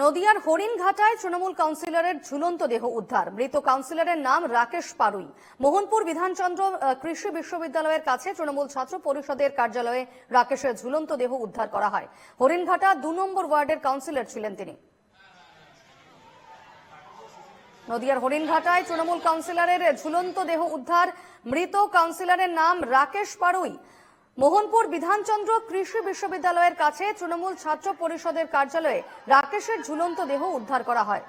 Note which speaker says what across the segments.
Speaker 1: নদিয়ার হরিণঘাটায় তৃণমূল কাউন্সিলরের ঝুলন্ত দেহ উদ্ধার। মৃত কাউন্সিলরের নাম রাকেশ পারুই। মোহনপুর বিধানচন্দ্র কৃষি বিশ্ববিদ্যালয়ের কাছে তৃণমূল ছাত্র পরিষদের কার্যালয়ে রাকেশের ঝুলন্ত দেহ উদ্ধার করা হয়। হরিণঘাটা দু নম্বর ওয়ার্ডের কাউন্সিলর ছিলেন তিনি। নদিয়ার হরিণঘাটায় তৃণমূল কাউন্সিলরের ঝুলন্ত দেহ উদ্ধার। মৃত কাউন্সিলরের নাম রাকেশ পারুই। মোহনপুর বিধানচন্দ্র কৃষি বিশ্ববিদ্যালয়ের কাছে তৃণমূল ছাত্র পরিষদের কার্যালয়ে রাকেশের ঝুলন্ত দেহ উদ্ধার করা হয়।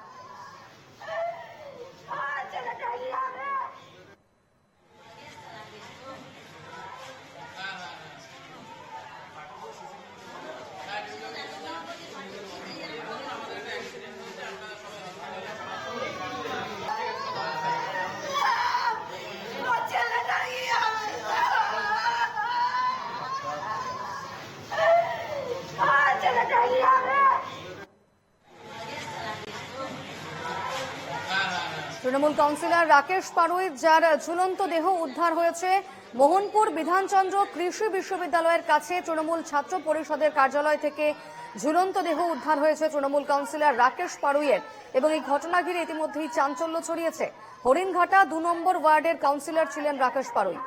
Speaker 1: তৃণমূল কাউন্সিলর রাকেশ পারুই যার ঝুলন্ত দেহ উদ্ধার হয়েছে মোহনপুর বিধানচন্দ্র কৃষি বিশ্ববিদ্যালয়ের কাছে। তৃণমূল ছাত্র পরিষদের কার্যালয় থেকে ঝুলন্ত দেহ উদ্ধার হয়েছে তৃণমূল কাউন্সিলর রাকেশ পারুইয়ের এবং এই ঘটনা ঘিরে ইতিমধ্যেই চাঞ্চল্য ছড়িয়েছে। হরিণঘাটা দু নম্বর ওয়ার্ডের কাউন্সিলর ছিলেন রাকেশ পারুই।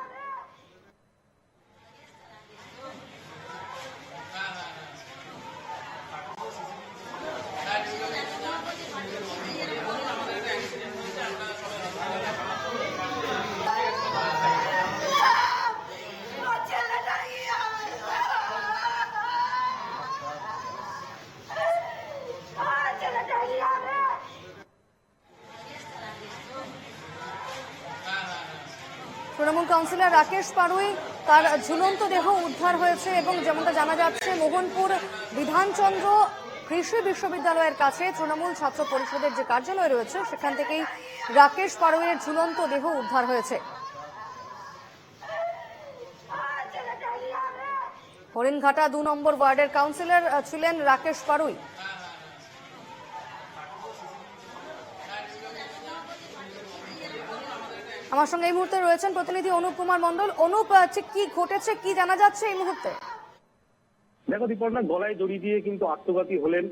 Speaker 1: তৃণমূল কাউন্সিলর রাকেশ পারুই তার ঝুলন্ত দেহ উদ্ধার হয়েছে এবং যেমনটা জানা যাচ্ছে, মোহনপুর বিধানচন্দ্র কৃষি বিশ্ববিদ্যালয়ের কাছে তৃণমূল ছাত্র পরিষদের যে কার্যালয় রয়েছে, সেখান থেকেই রাকেশ পারুইয়ের ঝুলন্ত দেহ উদ্ধার হয়েছে। হরিণঘাটা দু নম্বর ওয়ার্ডের কাউন্সিলর ছিলেন রাকেশ পারুই আমার সঙ্গে এই মুহূর্তে রয়েছেন প্রতিনিধি অনুপ কুমার মন্ডল অনুপ কি ঘটেছে? কি জানা যাচ্ছে এই মুহূর্তে?
Speaker 2: দেখো দীপর্ণা গলায় দড়ি দিয়ে কিন্তু আত্মঘাতী হলেন।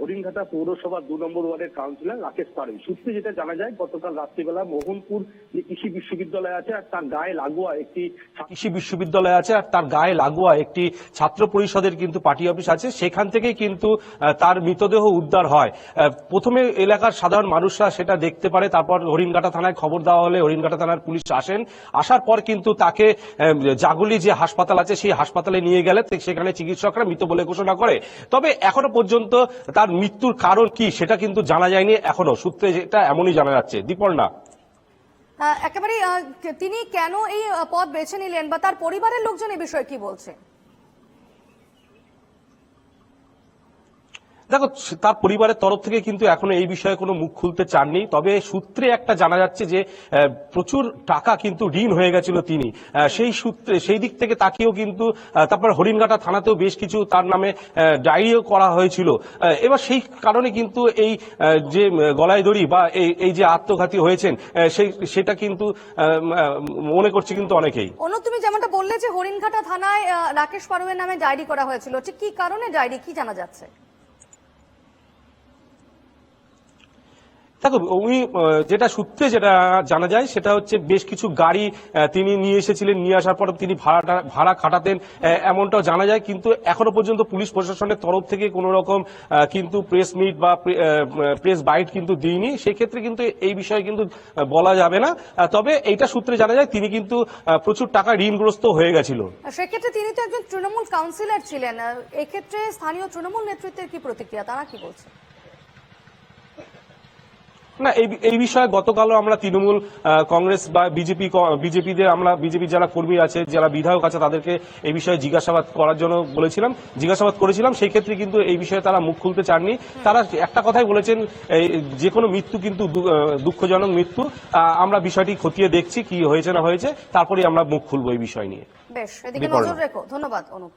Speaker 2: হরিণঘাটা পৌরসভা দু নম্বর ওয়ার্ডের কাউন্সিলর রাকেশ পাড়ুই সূত্রে যেটা জানা যায়, গতকাল রাত্রিবেলা মোহনপুর যে কৃষি বিশ্ববিদ্যালয় আছে আর তার গায়ে লাগোয়া একটি
Speaker 3: কৃষি বিশ্ববিদ্যালয় আছে আর তার গায়ে লাগোয়া একটি ছাত্র পরিষদের কিন্তু পার্টি অফিস আছে। সেখান থেকেই কিন্তু তার মৃতদেহ উদ্ধার হয়। প্রথমে এলাকার সাধারণ মানুষরা সেটা দেখতে পারে। তারপর হরিণঘাটা থানায় খবর দেওয়া হলে হরিণঘাটা থানার পুলিশ আসেন। আসার পর কিন্তু তাকে জাগুলি যে হাসপাতাল আছে, সেই হাসপাতালে নিয়ে গেলে সেখানে চিকিৎসকরা মৃত বলে ঘোষণা করে। তবে এখনও পর্যন্ত তার মৃত্যুর কারণ কি সেটা কিন্তু জানা যায়নি এখনও। সূত্রে যেটা এমনই জানা যাচ্ছে। দীপর্ণা।
Speaker 1: একেবারে তিনি কেন এই পথ বেছে নিলেন বা তার পরিবারের লোকজন এই বিষয়ে কি বলছে?
Speaker 3: দেখো তার পরিবারের তরফ থেকে কিন্তু এখনও এই বিষয়ে কোনো মুখ খুলতে চাননি। তবে সূত্রে একটা জানা যাচ্ছে যে প্রচুর টাকা কিন্তু ঋণ হয়ে গেছিল তিনি। সেই সূত্রে, সেই দিক থেকে তাকেও কিন্তু তারপর হরিণঘাটা থানাতেও বেশ কিছু তার নামে ডায়েরিও করা হয়েছিল। এবার সেই কারণে কিন্তু এই যে গলায় দড়ি বা এই এই যে আত্মঘাতী হয়েছেন সেই, সেটা কিন্তু মনে করছে কিন্তু অনেকেই।
Speaker 1: অনুপ তুমি যেমনটা বললে যে হরিণঘাটা থানায় রাকেশ পারুয়ের নামে ডায়েরি করা হয়েছিল, ঠিক কি কারণে ডায়েরি, কি জানা যাচ্ছে?
Speaker 3: দেখো, উনি যেটা সূত্রে যেটা জানা যায়, সেটা হচ্ছে বেশ কিছু গাড়ি তিনি নিয়ে এসেছিলেন, নিয়ে আসার পর তিনি ভাড়াটা, ভাড়া খাটাতেন এমনটাও জানা যায়। কিন্তু এখনও পর্যন্ত পুলিশ প্রশাসনের তরফ থেকে কোনো রকম কিন্তু প্রেস মিট বা প্রেস বাইট কিন্তু দিইনি। সেক্ষেত্রে কিন্তু এই বিষয়ে কিন্তু বলা যাবে না। তবে এইটা সূত্রে জানা যায়, তিনি কিন্তু প্রচুর টাকা ঋণগ্রস্ত হয়ে গেছিল।
Speaker 1: সেক্ষেত্রে তিনি তো একজন তৃণমূল কাউন্সিলর ছিলেন। এক্ষেত্রে স্থানীয় তৃণমূল নেতৃত্বের কি প্রতিক্রিয়া? তারা কি বলছে?
Speaker 3: না এই এই বিষয়ে গতকালও আমরা তৃণমূল আহ, কংগ্রেস বা বিজেপি বিজেপিদের আমরা বিজেপির যারা কর্মী আছে যারা বিধায়ক আছে তাদেরকে এই বিষয়ে জিজ্ঞাসাবাদ করার জন্য বলেছিলাম জিজ্ঞাসাবাদ করেছিলাম। সেই ক্ষেত্রে কিন্তু এই বিষয়ে তারা মুখ খুলতে চাননি। তারা একটা কথাই বলেছেন যে কোনো মৃত্যু কিন্তু দুঃখজনক মৃত্যু। আহ, আমরা বিষয়টি খতিয়ে দেখছি কি হয়েছে না হয়েছে তারপরেই আমরা মুখ খুলবো এই বিষয় নিয়ে।
Speaker 1: বেশ এদিকে নজর রেখো। ধন্যবাদ অনুপ।